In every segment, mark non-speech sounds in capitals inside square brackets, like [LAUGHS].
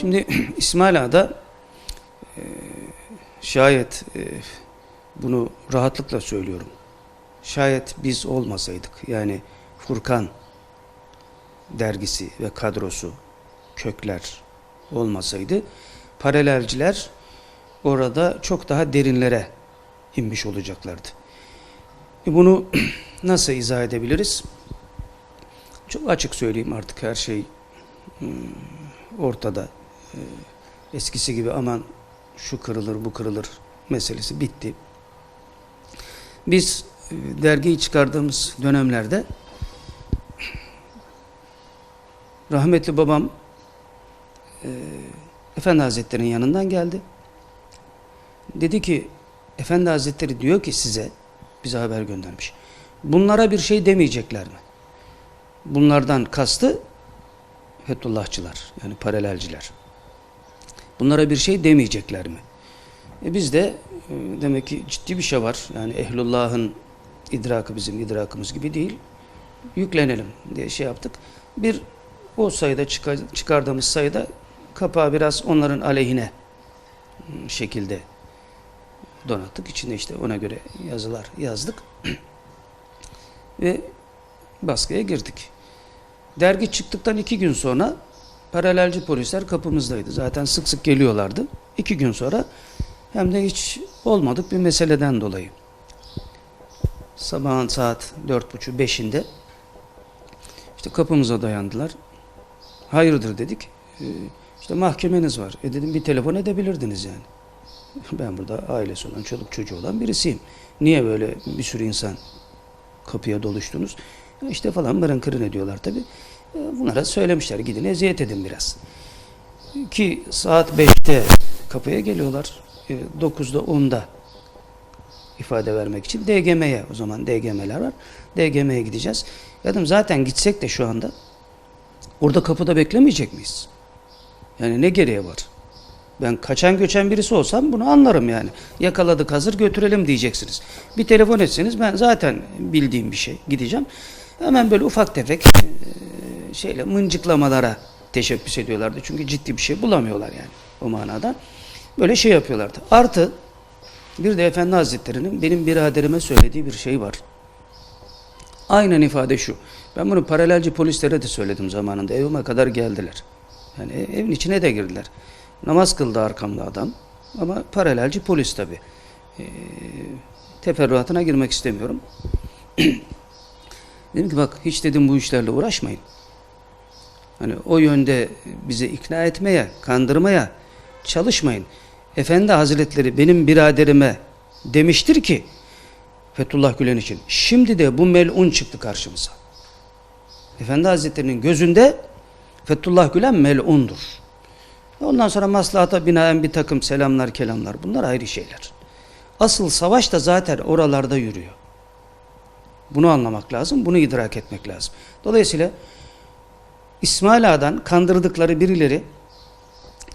Şimdi [CLEARS THROAT] İsmail Ağa'da e, şayet e, bunu rahatlıkla söylüyorum. Şayet biz olmasaydık yani Furkan dergisi ve kadrosu kökler olmasaydı paralelciler orada çok daha derinlere inmiş olacaklardı. E bunu [CLEARS THROAT] nasıl izah edebiliriz? Çok açık söyleyeyim artık her şey hmm, ortada. E, eskisi gibi aman şu kırılır bu kırılır meselesi bitti. Biz e, dergiyi çıkardığımız dönemlerde rahmetli babam e, Efendi Hazretleri'nin yanından geldi. Dedi ki Efendi Hazretleri diyor ki size bize haber göndermiş. Bunlara bir şey demeyecekler mi? Bunlardan kastı Fethullahçılar yani paralelciler. Bunlara bir şey demeyecekler mi? E biz de e, demek ki ciddi bir şey var. Yani ehlullahın idrakı bizim idrakımız gibi değil. Yüklenelim diye şey yaptık. Bir o sayıda çıkar- çıkardığımız sayıda kapağı biraz onların aleyhine ıı, şekilde donattık. İçinde işte ona göre yazılar yazdık. [CLEARS THROAT] Ve baskıya girdik. Dergi çıktıktan iki gün sonra paralelci polisler kapımızdaydı. Zaten sık sık geliyorlardı. İki gün sonra hem de hiç olmadık bir meseleden dolayı. Sabahın saat dört buçuk beşinde işte kapımıza dayandılar. Hayırdır dedik. Ee, işte mahkemeniz var. E dedim bir telefon edebilirdiniz yani. [LAUGHS] Ben burada ailesi olan, çoluk çocuğu olan birisiyim. Niye böyle bir sürü insan kapıya doluştunuz? E İşte falan mırın kırın ediyorlar tabi. Bunlara söylemişler gidin eziyet edin biraz. Ki saat 5'te kapıya geliyorlar. E, 9'da 10'da ifade vermek için DGM'ye o zaman DGM'ler var. DGM'ye gideceğiz. Dedim zaten gitsek de şu anda orada kapıda beklemeyecek miyiz? Yani ne gereği var? Ben kaçan göçen birisi olsam bunu anlarım yani. Yakaladık hazır götürelim diyeceksiniz. Bir telefon etseniz ben zaten bildiğim bir şey gideceğim. Hemen böyle ufak tefek e, şeyle mıncıklamalara teşebbüs ediyorlardı. Çünkü ciddi bir şey bulamıyorlar yani o manada. Böyle şey yapıyorlardı. Artı bir de Efendi Hazretleri'nin benim biraderime söylediği bir şey var. Aynen ifade şu. Ben bunu paralelci polislere de söyledim zamanında. Evime kadar geldiler. Yani ev- evin içine de girdiler. Namaz kıldı arkamda adam. Ama paralelci polis tabi. Ee, teferruatına girmek istemiyorum. [CLEARS THROAT] Dedim ki bak hiç dedim bu işlerle uğraşmayın. Hani o yönde bize ikna etmeye, kandırmaya çalışmayın. Efendi Hazretleri benim biraderime demiştir ki Fethullah Gülen için. Şimdi de bu melun çıktı karşımıza. Efendi Hazretleri'nin gözünde Fethullah Gülen melundur. Ondan sonra maslahata binaen bir takım selamlar kelamlar bunlar ayrı şeyler. Asıl savaş da zaten oralarda yürüyor. Bunu anlamak lazım, bunu idrak etmek lazım. Dolayısıyla İsmail Ağa'dan kandırdıkları birileri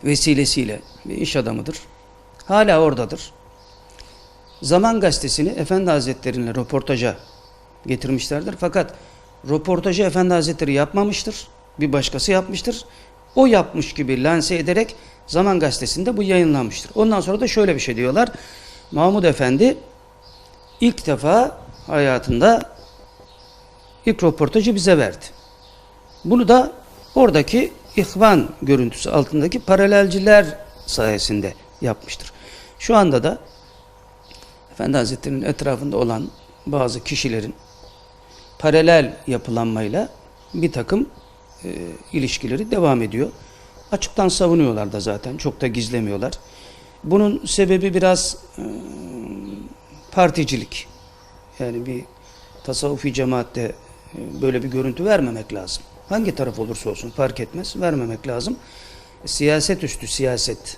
vesilesiyle bir iş adamıdır. Hala oradadır. Zaman gazetesini Efendi Hazretleri'yle röportaja getirmişlerdir. Fakat röportajı Efendi Hazretleri yapmamıştır. Bir başkası yapmıştır. O yapmış gibi lanse ederek Zaman Gazetesi'nde bu yayınlanmıştır. Ondan sonra da şöyle bir şey diyorlar. Mahmud Efendi ilk defa hayatında ilk röportajı bize verdi. Bunu da oradaki ihvan görüntüsü altındaki paralelciler sayesinde yapmıştır. Şu anda da Efendi Hazretleri'nin etrafında olan bazı kişilerin paralel yapılanmayla bir takım e, ilişkileri devam ediyor. Açıktan savunuyorlar da zaten. Çok da gizlemiyorlar. Bunun sebebi biraz e, particilik. Yani bir tasavvufi cemaatte e, böyle bir görüntü vermemek lazım. Hangi taraf olursa olsun fark etmez. Vermemek lazım. Siyaset üstü siyaset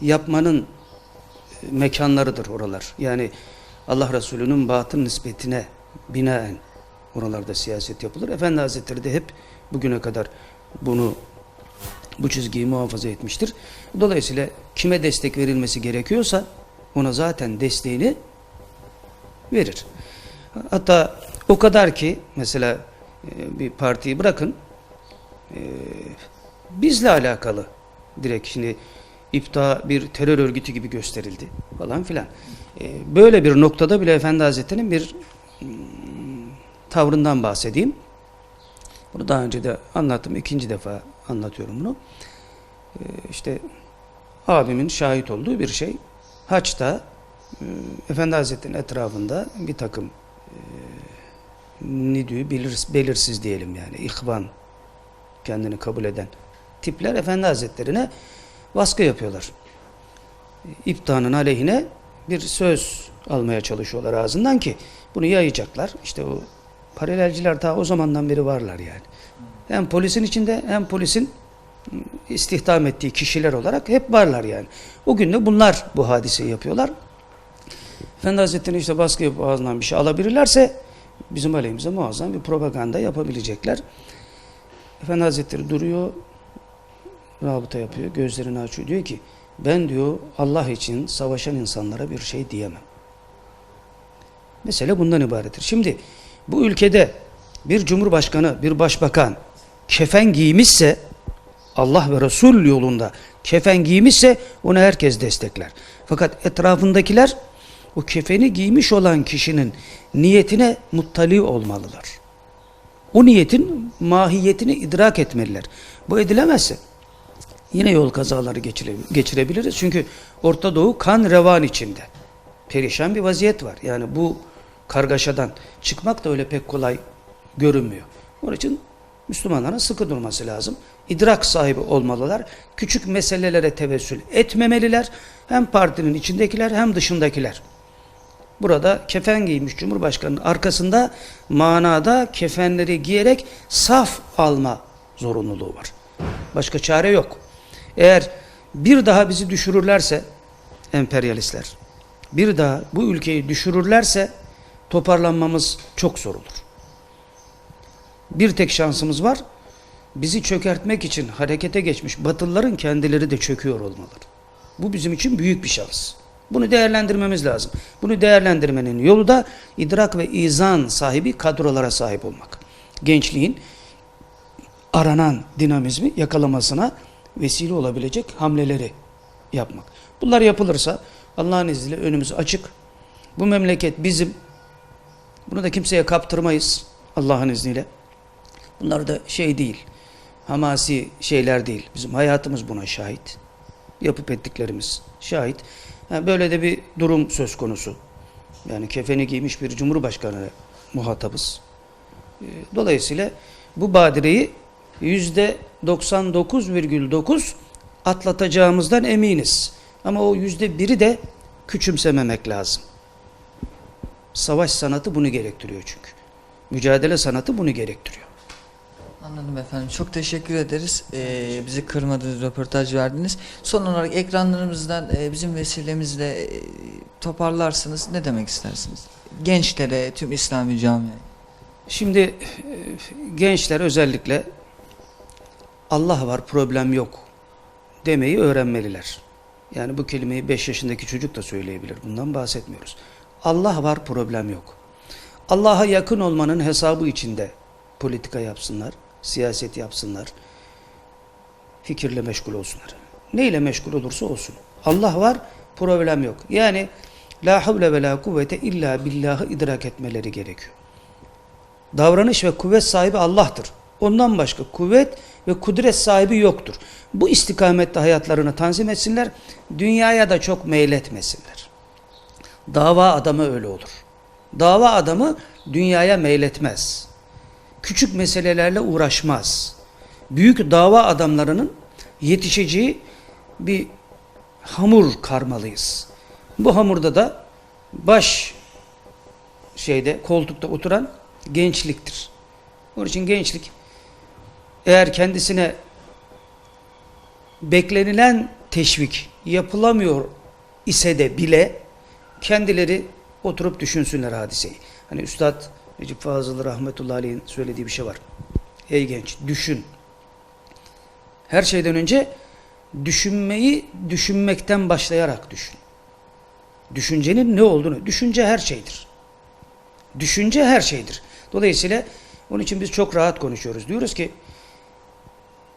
yapmanın e, mekanlarıdır oralar. Yani Allah Resulü'nün batın nispetine binaen oralarda siyaset yapılır. Efendi Hazretleri de hep bugüne kadar bunu bu çizgiyi muhafaza etmiştir. Dolayısıyla kime destek verilmesi gerekiyorsa ona zaten desteğini verir. Hatta o kadar ki mesela e, bir partiyi bırakın e, bizle alakalı Direkt şimdi İpta bir terör örgütü gibi gösterildi falan filan. E, böyle bir noktada bile Efendi Hazretleri'nin bir mm, tavrından bahsedeyim. Bunu daha önce de anlattım. ikinci defa anlatıyorum bunu. İşte abimin şahit olduğu bir şey. Haç'ta e, Efendi Hazretleri'nin etrafında bir takım e, nidü belir, belirsiz diyelim yani ihvan kendini kabul eden tipler Efendi Hazretleri'ne baskı yapıyorlar. İptanın aleyhine bir söz almaya çalışıyorlar ağzından ki bunu yayacaklar. İşte o paralelciler ta o zamandan beri varlar yani. Hem polisin içinde hem polisin istihdam ettiği kişiler olarak hep varlar yani. O gün de bunlar bu hadiseyi yapıyorlar. Efendi Hazretleri işte baskı yapıp ağzından bir şey alabilirlerse bizim aleyhimize muazzam bir propaganda yapabilecekler. Efendi Hazretleri duruyor, rabıta yapıyor, gözlerini açıyor. Diyor ki ben diyor Allah için savaşan insanlara bir şey diyemem. Mesele bundan ibarettir. Şimdi bu ülkede bir cumhurbaşkanı, bir başbakan kefen giymişse Allah ve Resul yolunda kefen giymişse onu herkes destekler. Fakat etrafındakiler o kefeni giymiş olan kişinin niyetine muttali olmalılar. O niyetin mahiyetini idrak etmeliler. Bu edilemezse yine yol kazaları geçire, geçirebiliriz. Çünkü Orta Doğu kan revan içinde. Perişan bir vaziyet var. Yani bu kargaşadan çıkmak da öyle pek kolay görünmüyor. Onun için Müslümanların sıkı durması lazım. İdrak sahibi olmalılar. Küçük meselelere tevessül etmemeliler. Hem partinin içindekiler hem dışındakiler. Burada kefen giymiş Cumhurbaşkanı'nın arkasında manada kefenleri giyerek saf alma zorunluluğu var. Başka çare yok. Eğer bir daha bizi düşürürlerse emperyalistler, bir daha bu ülkeyi düşürürlerse toparlanmamız çok zor olur. Bir tek şansımız var. Bizi çökertmek için harekete geçmiş Batılıların kendileri de çöküyor olmaları. Bu bizim için büyük bir şans. Bunu değerlendirmemiz lazım. Bunu değerlendirmenin yolu da idrak ve izan sahibi kadrolara sahip olmak. Gençliğin aranan dinamizmi yakalamasına vesile olabilecek hamleleri yapmak. Bunlar yapılırsa Allah'ın izniyle önümüz açık. Bu memleket bizim. Bunu da kimseye kaptırmayız Allah'ın izniyle. Bunlar da şey değil, hamasi şeyler değil. Bizim hayatımız buna şahit. Yapıp ettiklerimiz şahit. Yani böyle de bir durum söz konusu. Yani kefeni giymiş bir cumhurbaşkanı muhatabız. Ee, Dolayısıyla bu badireyi yüzde 99,9 atlatacağımızdan eminiz. Ama o yüzde biri de küçümsememek lazım. Savaş sanatı bunu gerektiriyor çünkü. Mücadele sanatı bunu gerektiriyor. Anladım efendim. Çok teşekkür ederiz. Ee, bizi kırmadınız, röportaj verdiniz. Son olarak ekranlarımızdan e, bizim vesilemizle e, toparlarsınız. Ne demek istersiniz? Gençlere, tüm İslami camiye. Şimdi e, gençler özellikle Allah var problem yok demeyi öğrenmeliler. Yani bu kelimeyi 5 yaşındaki çocuk da söyleyebilir. Bundan bahsetmiyoruz. Allah var problem yok. Allah'a yakın olmanın hesabı içinde politika yapsınlar, siyaset yapsınlar, fikirle meşgul olsunlar. Neyle meşgul olursa olsun. Allah var, problem yok. Yani la havle ve la kuvvete illa billahı idrak etmeleri gerekiyor. Davranış ve kuvvet sahibi Allah'tır. Ondan başka kuvvet ve kudret sahibi yoktur. Bu istikamette hayatlarını tanzim etsinler, dünyaya da çok meyletmesinler. Dava adamı öyle olur. Dava adamı dünyaya meyletmez. Küçük meselelerle uğraşmaz. Büyük dava adamlarının yetişeceği bir hamur karmalıyız. Bu hamurda da baş şeyde koltukta oturan gençliktir. Onun için gençlik eğer kendisine beklenilen teşvik yapılamıyor ise de bile kendileri oturup düşünsünler hadiseyi. Hani Üstad Necip Fazıl Rahmetullahi Aleyh'in söylediği bir şey var. Ey genç düşün. Her şeyden önce düşünmeyi düşünmekten başlayarak düşün. Düşüncenin ne olduğunu, düşünce her şeydir. Düşünce her şeydir. Dolayısıyla onun için biz çok rahat konuşuyoruz. Diyoruz ki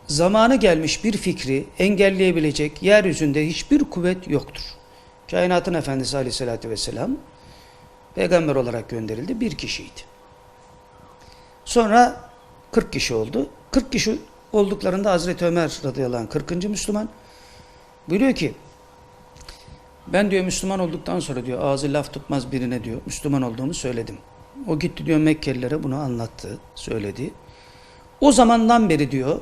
zamanı gelmiş bir fikri engelleyebilecek yeryüzünde hiçbir kuvvet yoktur. Kainatın Efendisi Aleyhisselatü Vesselam peygamber olarak gönderildi bir kişiydi. Sonra 40 kişi oldu. 40 kişi olduklarında Hazreti Ömer radıyallahu anh 40. Müslüman buyuruyor ki ben diyor Müslüman olduktan sonra diyor ağzı laf tutmaz birine diyor Müslüman olduğumu söyledim. O gitti diyor Mekkelilere bunu anlattı, söyledi. O zamandan beri diyor,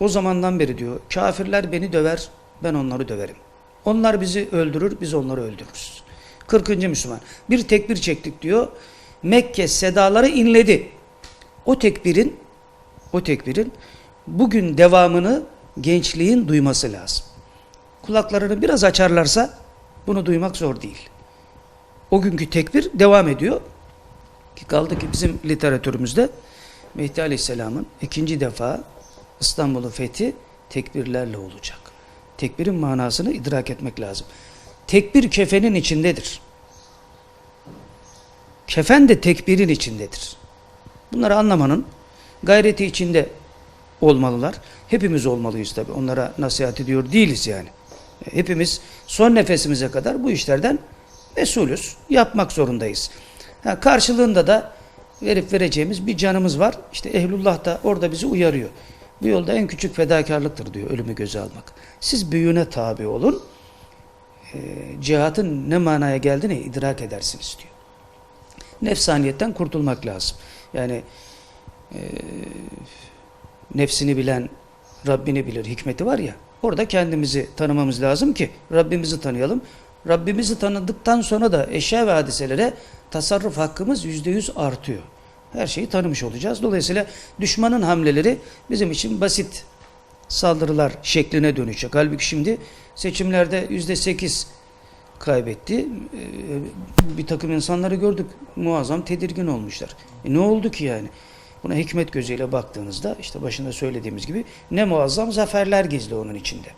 o zamandan beri diyor kafirler beni döver, ben onları döverim. Onlar bizi öldürür, biz onları öldürürüz. 40. Müslüman. Bir tekbir çektik diyor. Mekke sedaları inledi. O tekbirin o tekbirin bugün devamını gençliğin duyması lazım. Kulaklarını biraz açarlarsa bunu duymak zor değil. O günkü tekbir devam ediyor. Ki kaldı ki bizim literatürümüzde Mehdi Aleyhisselam'ın ikinci defa İstanbul'u fethi tekbirlerle olacak. Tekbirin manasını idrak etmek lazım. Tekbir kefenin içindedir. Kefen de tekbirin içindedir. Bunları anlamanın gayreti içinde olmalılar. Hepimiz olmalıyız tabi. Onlara nasihat ediyor değiliz yani. Hepimiz son nefesimize kadar bu işlerden mesulüz. Yapmak zorundayız. Ha, karşılığında da verip vereceğimiz bir canımız var. İşte Ehlullah da orada bizi uyarıyor. Bu yolda en küçük fedakarlıktır diyor ölümü göze almak. Siz büyüğüne tabi olun. E, cihatın ne manaya geldiğini idrak edersiniz diyor. Nefsaniyetten kurtulmak lazım. Yani e, nefsini bilen Rabbini bilir hikmeti var ya orada kendimizi tanımamız lazım ki Rabbimizi tanıyalım. Rabbimizi tanıdıktan sonra da eşya ve hadiselere tasarruf hakkımız yüzde yüz artıyor. Her şeyi tanımış olacağız. Dolayısıyla düşmanın hamleleri bizim için basit saldırılar şekline dönüşecek. Halbuki şimdi seçimlerde yüzde sekiz kaybetti. Ee, Bir takım insanları gördük. Muazzam tedirgin olmuşlar. E ne oldu ki yani? Buna hikmet gözüyle baktığınızda işte başında söylediğimiz gibi ne muazzam zaferler gizli onun içinde.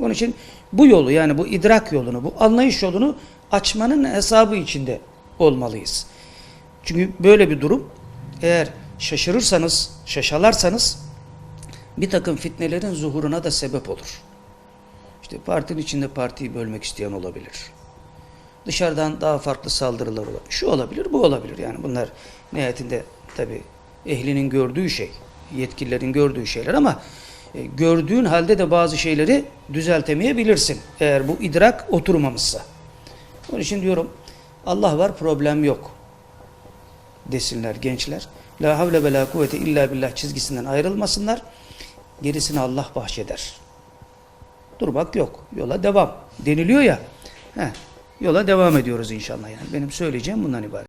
Onun için bu yolu yani bu idrak yolunu, bu anlayış yolunu açmanın hesabı içinde olmalıyız. Çünkü böyle bir durum eğer şaşırırsanız, şaşalarsanız bir takım fitnelerin zuhuruna da sebep olur. İşte partinin içinde partiyi bölmek isteyen olabilir. Dışarıdan daha farklı saldırılar olabilir. Şu olabilir, bu olabilir. Yani bunlar nihayetinde tabi ehlinin gördüğü şey, yetkililerin gördüğü şeyler ama e, gördüğün halde de bazı şeyleri düzeltemeyebilirsin. Eğer bu idrak oturmamışsa. Onun için diyorum Allah var problem yok desinler gençler. La havle ve la kuvvete illa billah çizgisinden ayrılmasınlar. Gerisini Allah bahşeder. Durmak yok. Yola devam. Deniliyor ya. Heh, yola devam ediyoruz inşallah yani. Benim söyleyeceğim bundan ibaret.